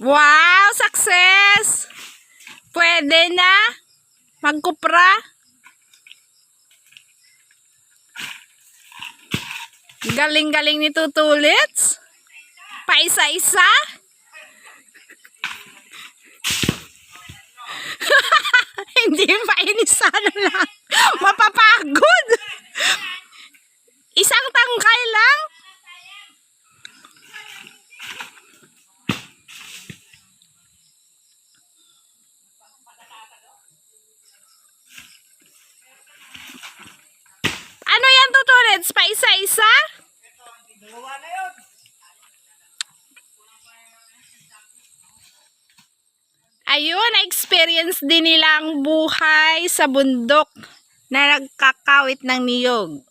Wow! Success! Pwede na. Magkupra. Galing-galing ni Tutulits. Paisa-isa. Hindi pa inisano lang. Mapapagod. Isang tangkay lang. Tutulits? Pa isa-isa? Ayun, na-experience din nila ang buhay sa bundok na nagkakawit ng niyog.